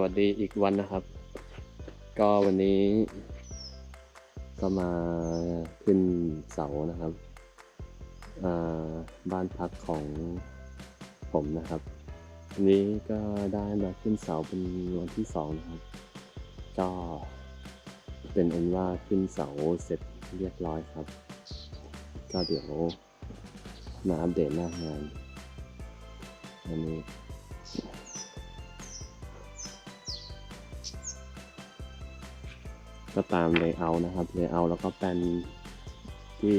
วัสดีอีกวันนะครับ ก็วันนี้ ก็มาขึ้นเสานะครับบ้านพักของผมนะครับวันนี้ก็ได้มาขึ้นเสาเป็นวันที่สองนะครับ ก็เป็นอันว่าขึ้นเสาเสร็จเรียบร้อยครับ ก็เดี๋ยวมาอัปเดตหน้างานวันนี้ ก็ตามเลเยอร์นะครับเลเยอร์แล้วก็แปลนที่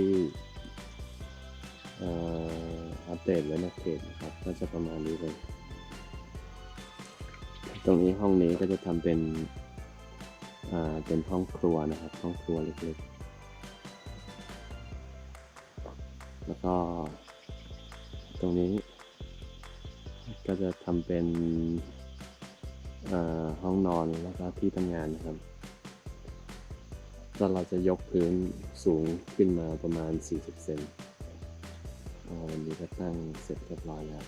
อัปเดตไว้ในเพจนะครับ ก็จะประมาณนี้เลย ตรงนี้ห้องนี้ก็จะทำเป็นเป็นห้องครัวนะครับ ห้องครัวเล็กๆ แล้วก็ตรงนี้ ก็จะทำเป็นห้องนอนแล้วก็ที่ทำงานนะครับ ก็เราจะยกพื้นสูงขึ้นมาประมาณ 40 เซนอันนี้ก็ตั้งเสร็จเรียบร้อยแล้ว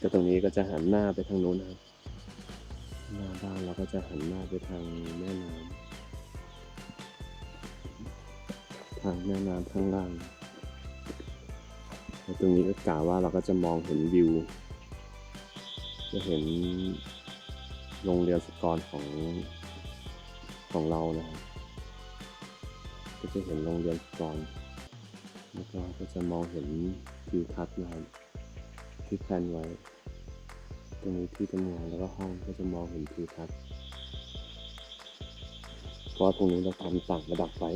ก็ตรงนี้ก็จะหันหน้าไปทางนู้นนะครับ หน้าบ้านเราก็จะหันหน้าไปทางแม่น้ำทางแม่น้ำข้างล่างแล้วตรงนี้ก็กล่าวว่าเราก็จะมองเห็นวิว จะเห็น โรงเรียนสกรของของเรานะครับก็จะเห็นโรงเรียนสกรแล้วก็ก็จะมองเห็นทิวทัศน์นะครับที่แพลนไว้ ตรงนี้ที่ทำงานแล้วก็ห้องก็จะมองเห็นทิวทัศน์เพราะว่าตรงนี้เราทำต่างระดับไว้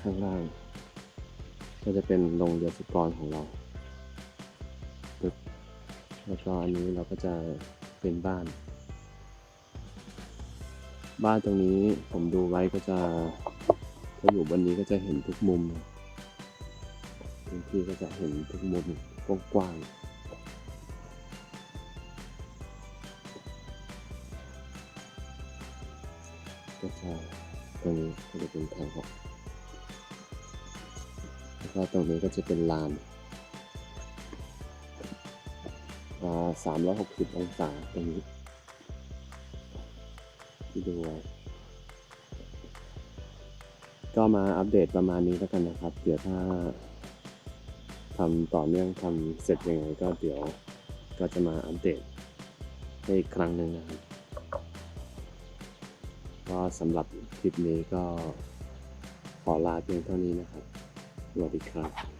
ข้างล่าง ก็จะเป็นโรงเรียนสกรของเรา แล้วก็อันนี้เราก็จะเป็นบ้าน บ้านตรงนี้ผมดูไว้ก็จะถ้าอยู่บนนี้ก็จะเห็นทุกมุมพื้นที่ก็จะเห็นทุกมุมกว้างก็จะตรงนี้ก็จะเป็นทางออกแล้วก็ตรงนี้ก็จะเป็นลาน สามร้อยหกสิบองศาตรงนี้ที่ดูก็มาอัปเดตประมาณนี้แล้วกันนะครับ เดี๋ยวถ้าทำต่อเนื่องทำเสร็จยังไงก็เดี๋ยวก็จะมาอัปเดตให้อีกครั้งหนึ่งนะครับก็สำหรับคลิปนี้ก็ขอลาเพียงเท่านี้นะครับ สวัสดีครับ